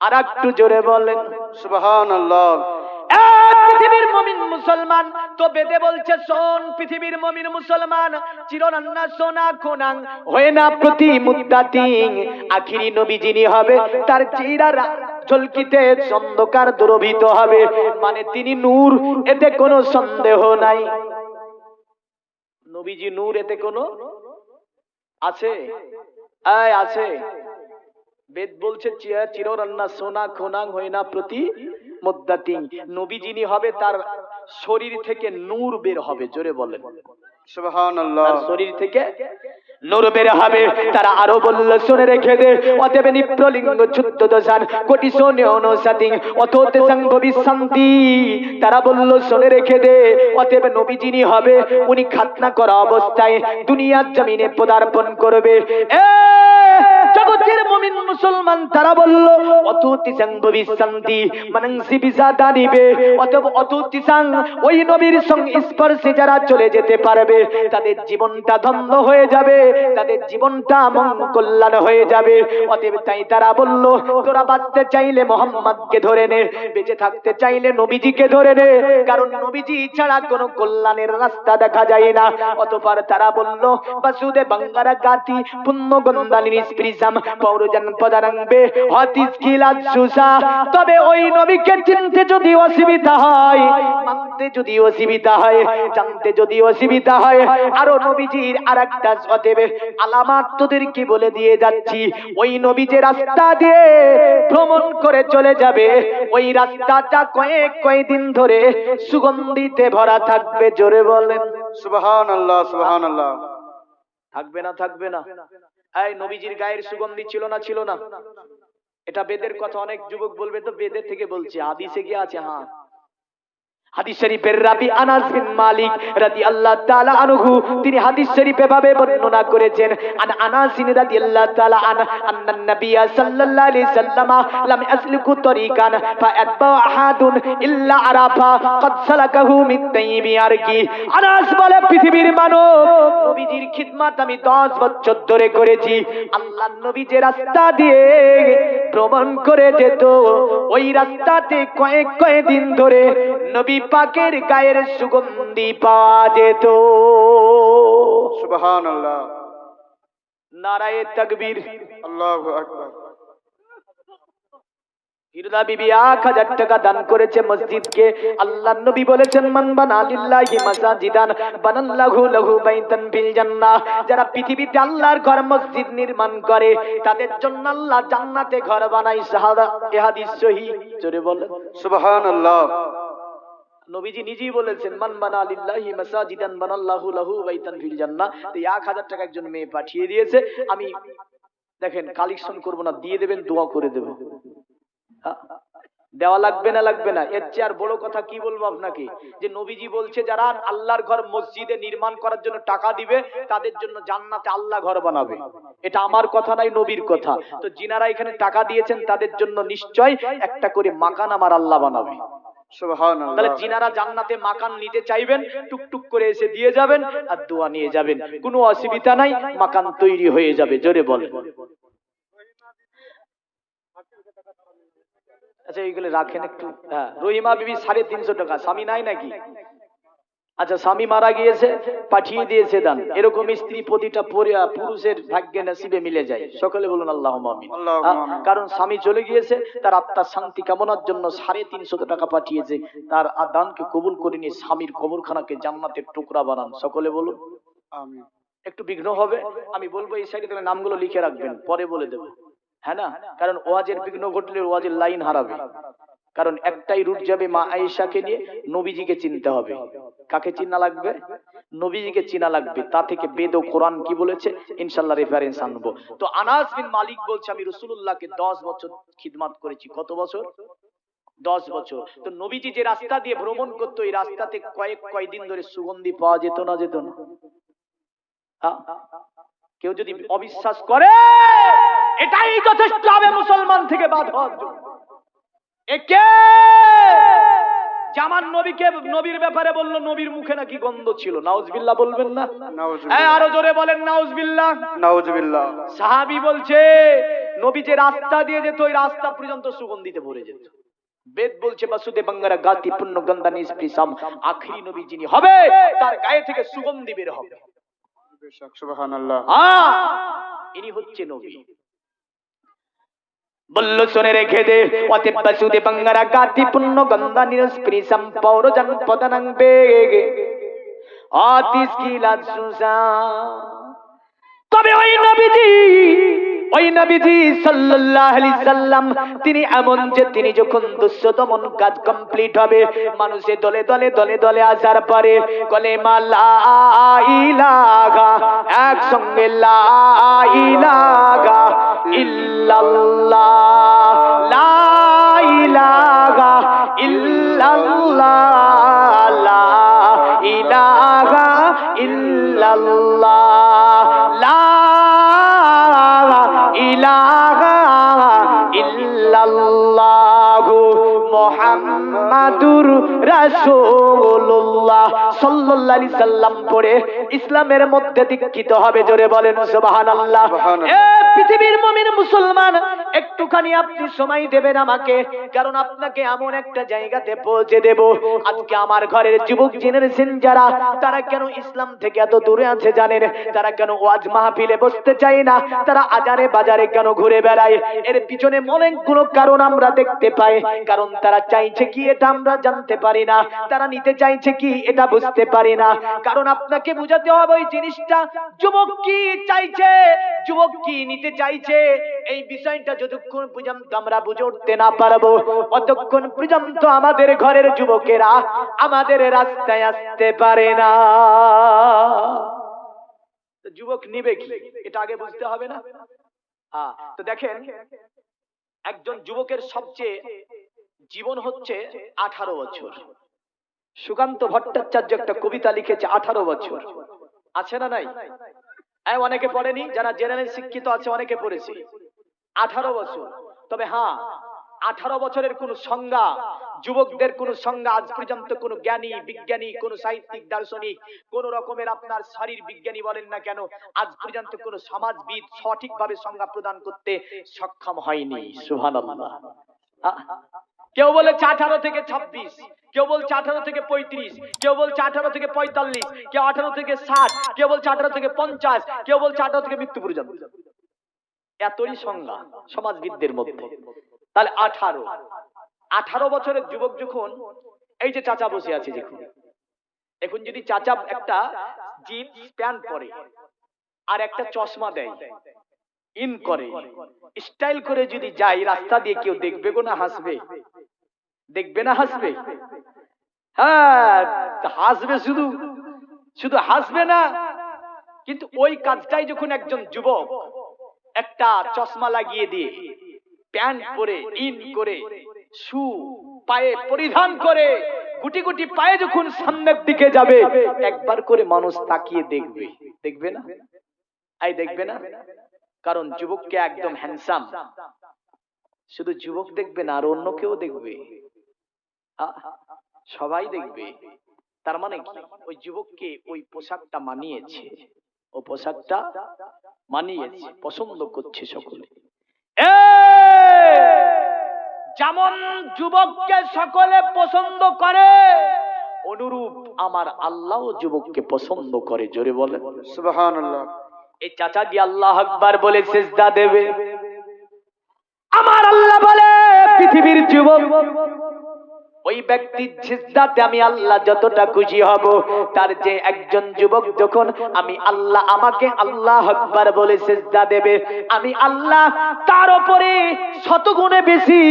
আর একটু জোরে বলেন, সুবহানাল্লাহ। পৃথিবীর মমিন মুসলমান তো বেদে বলছে, শোন পৃথিবীর মমিন মুসলমান সোনা হয়ে না প্রতি আখিরি নবী যিনি হবে, তার অন্ধকার দুরভিত হবে মানে তিনি নূর, এতে কোনো সন্দেহ নাই। নবীজি নূর, এতে কোনো আছে? আছে। বেদ বলছে চিয়া চিররান্না সোনা খোনাং হয় না প্রতি মুদ্দাতিং। নবী যিনি হবে তার শরীর থেকে নূর বের হবে জোরে বলেন। সুবহানাল্লাহ। শরীর থেকে নূর বের হবে। তারা আরও বলল শুনে রেখে দে অতএব নিপ্রলিঙ্গ দশান কোটি শোনে অনুসাতিং অততে তারা বলল শুনে রেখে দে অতএব নবী যিনি হবে উনি খাতনা করা অবস্থায় দুনিয়ার জমিনে পদার্পণ করবে। এ জগতের মুমিন মুসলমান, তারা বলল, অতুতি সংভবি শান্তি মানংসি বিসা দানিবে অতএব অতুতি সাং ওই নবীর সঙ্গে স্পর্শে যারা চলে যেতে পারবে, তাদের জীবনটা ধন্য হয়ে যাবে, তাদের জীবনটা মঙ্গল কল্যাণ হয়ে যাবে। অতএব তাই তারা বলল, তোরা বাঁচতে চাইলে মোহাম্মদকে ধরে নে, বেঁচে থাকতে চাইলে নবীজিকে ধরে নে, কারণ নবীজি ছাড়া কোনো কল্যাণের রাস্তা দেখা যায় না। অতপর তারা বলল, বাসুদে বাঙ্গারা গাতি পুণ্য গন্ধানি নিষ্প্রিসাম পৌরজন পদারঙ্গে হতিস খিলাত সুসা তবে ওই নবীকে চিনতে যদি অসুবিধা হয় মানতে যদি অসুবিধা হয় জানতে যদি অসুবিধা হয় আরও নবীজির আর একটা অতএব আলামাত তোদেরকে বলে দিয়ে যাচ্ছি ওই নবী যে রাস্তা দিয়ে ভ্রমণ করে চলে যাবে ওই রাস্তাটা কয়েক কয়েকদিন ধরে সুগন্ধিতে ভরা থাকবে জোরে বলেন। সুবহানাল্লাহ সুবহানাল্লাহ। থাকবে না থাকবে না। এই নবীজির গায়ের সুগন্ধি ছিল না ছিল না। এটা বেদের কথা, অনেক যুবক বলবে তো, বেদের থেকে বলছি, হাদিসে গিয়ে আছে হ্যাঁ। হাদিস শরীফের রাবি আনাস বিন মালিক আনহু, তিনি হাদিস বর্ণনা করেছেন, আন আনাস তাআলা আন আন্নান সাল্লাল্লাহু আলাইহি সাল্লাম লাম আসলুকু তরিকান আহাদুন ইল্লা আরাফা, কদ সালাকাহু মিন আনাস বলে, পৃথিবীর মানব নবীজির খিদমাত আমি 10 বছর ধরে করেছি। আল্লাহ নবী যে রাস্তা দিয়ে ভ্রমণ করে যেত ওই রাস্তাতে কয়েক কয়েক দিন ধরে নবী পাকের গায়ের সুগন্ধি পাওয়া যেত। নারায়ণ নারায়ে তাকবীর। আল্লাহু আকবার। বিবি এক হাজার টাকা দান করেছে মসজিদকে। আল্লাহ নবী বলেছেন মান বানা মাসাজিদান বানাল্লাহু লাহু বাইতান ফিল জান্নাহ। যারা পৃথিবীতে আল্লাহর ঘর মসজিদ নির্মাণ করে তাদের জন্য আল্লাহ জান্নাতে ঘর বানায় শাহাদা। এ হাদিস সহিহ জোরে বলেন। সুবহানাল্লাহ। নবীজি নিজেই বলেছেন মান বানা লিল্লাহি মাসাজিদান বানাল্লাহু লাহু বাইতান ফিল জান্নাহ। তো 1000 টাকা একজন মেয়ে পাঠিয়ে দিয়েছে। আমি দেখেন কালেকশন করব না দিয়ে দেবেন দোয়া করে দেব হ্যাঁ? দেওয়া লাগবে না লাগবে না। এর চেয়ে আর বড় কথা কি বলব আপনাকে? যে নবীজি বলছে যারা আল্লাহর ঘর মসজিদে নির্মাণ করার জন্য টাকা দিবে তাদের জন্য জান্নাতে আল্লাহ ঘর বানাবে। এটা আমার কথা নাই নবীর কথা। তো যিনারা এখানে টাকা দিয়েছেন তাদের জন্য নিশ্চয় একটা করে মাকান আমার আল্লাহ বানাবে। তাহলে যিনারা জান্নাতে মাকান নিতে চাইবেন টুকটুক করে এসে দিয়ে যাবেন আর দোয়া নিয়ে যাবেন। কোনো অসুবিধা নাই মাকান তৈরি হয়ে যাবে জোরে বলেন। আচ্ছা এইগুলো রাখেন একটু। হ্যাঁ রহিমা বিবি সাড়ে তিনশো টাকা। স্বামী নাই নাকি? আচ্ছা স্বামী মারা গিয়েছে পাঠিয়ে দিয়েছে দান। এরকম স্ত্রী প্রতিটা পরি- পুরুষের ভাগ্যে নসিবে মিলে যায়। সকলে বলুন আল্লাহ। কারণ স্বামী চলে গিয়েছে তার আত্মার শান্তি কামনার জন্য সাড়ে তিনশো টাকা পাঠিয়েছে। তার আদানকে কবুল করে নিয়ে স্বামীর কবরখানাকে জান্নাতের টুকরা বানান। সকলে বলুন। একটু বিঘ্ন হবে আমি বলব এই সাইডে তাহলে নামগুলো লিখে রাখবেন পরে বলে দেবো। হ্যাঁ না? কারণ ওয়াজের বিঘ্ন ঘটলে ওয়াজের লাইন হারাবে। কারণ একটাই রুট যাবে মা আয়েশাকে নিয়ে নবীজিকে চিনতে হবে। কাকে চিনা লাগবে? নবীজিকে চিনা লাগবে। তা থেকে বেদ ও কোরআন কি বলেছে? ইনশাল্লাহ রেফারেন্স আনব। তো আনাস বিন মালিক বলছে আমি রসুল্লাহকে দশ বছর খিদমাত করেছি। কত বছর? দশ বছর। তো নবীজি যে রাস্তা দিয়ে ভ্রমণ করতো এই রাস্তাতে কয়েক কয়েকদিন ধরে সুগন্ধি পাওয়া যেত না যেত না। হ্যাঁ? কেউ যদি অবিশ্বাস করে এটাই যথেষ্ট হবে মুসলমান থেকে বাদ হওয়ার জন্য। একে আমার নবীকে নবীর ব্যাপারে বলল নবীর মুখে নাকি গন্ধ ছিল। নাউজবিল্লাহ বলবেন না? আরও জোরে বলেন নাউজবিল্লাহ। নাউজুবিল্লাহ। সাহাবি বলছে নবী যে রাস্তা দিয়ে যেত ওই রাস্তা পর্যন্ত সুগন্ধিতে ভরে যেত। বেদ বলছে বাসুদে বাঙ্গারা গাতি পুণ্য গন্ধা আখরি নবী যিনি হবে তার গায়ে থেকে সুগন্ধি বের হবে। ইনি শুনে রেখে দে অতি পশুদে বঙ্গারা গাতি পুণ্য গন্ধা নিষ্পৃসাম পৌরজন পদনাং বেগে আতিস কিলা সুসা। তবে ওই নবীজি ওই নবীজি সাল্লাল্লাহু আলাইহি সাল্লাম, তিনি এমন যে তিনি যখন দুঃশতমন কাজ কমপ্লিট হবে, মানুষে দলে দলে দলে দলে আসার পরে কলেমা লা ইলাহা, একসঙ্গে লা ইলাহা ইল্লাল্লাহ, লা ইলাহা ইল্লাল্লাহ, লা ইলাহা ইল্লাল্লাহ, লা ইলাহা ইল্লাল্লাহু মুহাম্মাদুর রাসূলুল্লাহ সাল্লাল্লাহু আলাইহি সাল্লাম পড়ে ইসলামের মধ্যে দীক্ষিত হবে জোরে বলেন সুবহানাল্লাহ। এ পৃথিবীর মুমিন মুসলমান একটুখানি আপনি সময় দেবেন আমাকে কারণ আপনাকে এমন একটা জায়গাতে পৌঁছে দেব। আজকে আমার ঘরের যুবক জেনারেশন যারা তারা কেন ইসলাম থেকে এত দূরে আছে জানেন? তারা কেন ওয়াজ মাহফিলে বসতে চায় না? তারা আজারে বাজারে কেন ঘুরে বেড়ায়? এর পিছনে অনেকগুলো কারণ আমরা দেখতে পাই কারণ তারা চাইছে কি এটা আমরা জানতে পারি না। তারা নিতে চাইছে কি এটা বুঝতে পারি না। কারণ আপনাকে বুঝাতে হবে ওই জিনিসটা। যুবক কি চাইছে? যুবক কি নিতে চাইছে? এই বিষয়টা যতক্ষণ পর্যন্ত আমরা বুঝে উঠতে না পারব, অতক্ষণ পর্যন্ত আমাদের ঘরের যুবকেরা আমাদের রাস্তায় আসতে পারে না। যুবক নিবে কি? এটা আগে বুঝতে হবে না? হ্যাঁ তো দেখেন, একজন যুবকের সবচেয়ে জীবন হচ্ছে আঠারো বছর। সুকান্ত ভট্টাচার্য একটা কবিতা লিখেছে আঠারো বছর। আছে না নাই? অনেকে পড়েনি যারা জেনারেল শিক্ষিত আছে অনেকে পড়েছে। আঠারো বছর। তবে হ্যাঁ আঠারো বছরের কোন সংজ্ঞা যুবকদের কোন সংজ্ঞা আজ পর্যন্ত কোন জ্ঞানী বিজ্ঞানী কোন সাহিত্যিক দার্শনিক কোন রকমের আপনার শারীর বিজ্ঞানী বলেন না কেন আজ পর্যন্ত কোন সমাজবিদ সঠিকভাবে সংজ্ঞা প্রদান করতে সক্ষম হয়নি। আহ, কেউ বলেছে আঠারো থেকে ছাব্বিশ, কেউ বলছে আঠারো থেকে পঁয়ত্রিশ, কেউ বলছে আঠারো থেকে পঁয়তাল্লিশ, কেউ আঠারো থেকে ষাট, কেউ বলছে আঠারো থেকে পঞ্চাশ, কেউ বলছে আঠারো থেকে মৃত্যু পর্যন্ত। এতই সংজ্ঞা সমাজবিদদের মধ্যে। তাহলে আঠারো আঠারো বছরের যুবক যখন, এই যে চাচা বসে আছে দেখুন। এখন যদি চাচা একটা জিন্স প্যান্ট পরে আর একটা চশমা দেয়, ইন করে, স্টাইল করে যদি যাই রাস্তা দিয়ে কেউ দেখবে গো না হাসবে? দেখবে না হাসবে? হ্যাঁ হাসবে শুধু। শুধু হাসবে না, কিন্তু ওই কাজটাই যখন একজন যুবক একটা চশমা লাগিয়ে দিয়ে প্যান্ট পরে, ইন করে, শু পায়ে পরিধান করে, গুটি গুটি পায়ে যখন সামনের দিকে যাবে, একবার করে মানুষ তাকিয়ে দেখবে। দেখবে না? আই, দেখবে না? কারণ যুবককে একদম হ্যান্ডসাম শুধু যুবক দেখবে না, আর অন্য কেউ দেখবে। সবাই দেখবে তার মানে কি? ওই যুবককে ওই পোশাকটা মানিয়েছে। ও পোশাকটা মানিয়েছে পছন্দ করছে সকলে। যেমন যুবককে সকলে পছন্দ করে অনুরূপ আমার আল্লাহ যুবককে পছন্দ করে জোরে সুবহানাল্লাহ। এই চাচা গিয়ে আল্লাহ আকবার বলে সেজদা দেবে। আমার আল্লাহ বলে পৃথিবীর যুবক ওই ব্যক্তির সিজদাতে আমি আল্লাহ যতটা খুশি হব, তার যে একজন যুবক যখন আমি আল্লাহ আমাকে আল্লাহ আকবার বলে সিজদা দেবে, আমি আল্লাহ তার উপরে শতগুণে বেশি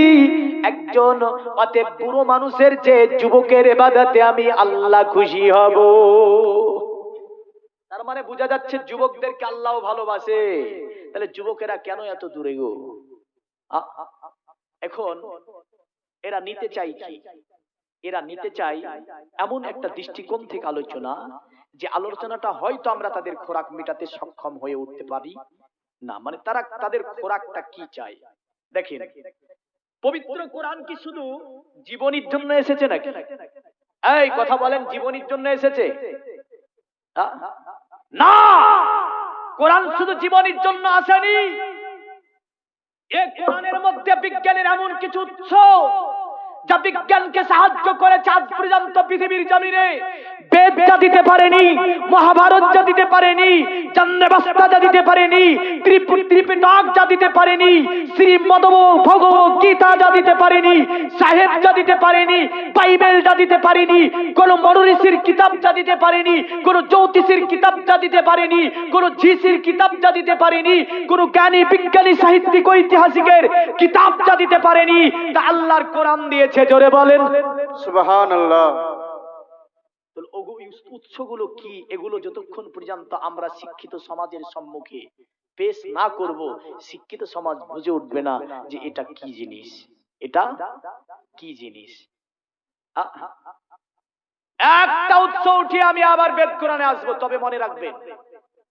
একজন অতএব বুড়ো মানুষের যে যুবকের এবাদাতে আমি আল্লাহ খুশি হব। তার মানে বোঝা যাচ্ছে যুবকদেরকে আল্লাহ ভালোবাসে। তাহলে যুবকেরা কেন এত দূরে গো? এখন এরা নিতে চাই কি এরা নিতে চাই এমন একটা দৃষ্টিকোণ থেকে আলোচনা যে আলোচনাটা হয়তো আমরা তাদের খোরাক মেটাতে সক্ষম হয়ে উঠতে পারি। না মানে তারা তাদের খোরাকটা কি চায়? দেখেন পবিত্র কোরআন কি শুধু জীবনীর জন্য এসেছে নাকি? এই কথা বলেন জীবনীর জন্য এসেছে? না। কোরআন শুধু জীবনীর জন্য আসেনি। এই কোরআনের মধ্যে বিজ্ঞানের এমন কিছু উৎস যা বিজ্ঞানকে সাহায্য পর্যন্ত পৃথিবীর জমিনে বেদ যা দিতে পারেনি মহাভারত যা দিতে পারেনি চন্দ্রবাস্তা যা দিতে পারেনি যা দিতে পারেনি শ্রীমদ ভগবত গীতা যা দিতে পারেনি সাহেব যা দিতে পারেনি বাইবেল যা দিতে পারেনি কোন কিতাব যা দিতে পারেনি কোন জ্যোতিষীর কিতাব যা দিতে পারেনি কোন ঝিসির কিতাব যা দিতে পারেনি কোন জ্ঞানী বিজ্ঞানী সাহিত্যিক ঐতিহাসিকের কিতাব যা দিতে পারেনি তা আল্লাহর কোরআন দিয়েছে জোরে বলেন। উৎসগুলো কি? এগুলো যতক্ষণ পর্যন্ত আমরা শিক্ষিত সমাজের সম্মুখে পেশ না করব শিক্ষিত সমাজ বুঝে উঠবে না যে এটা কি জিনিস। এটা কি জিনিস? একটা উৎস উঠিয়ে আমি আবার বেদ কোরআনে আসব তবে মনে রাখবেন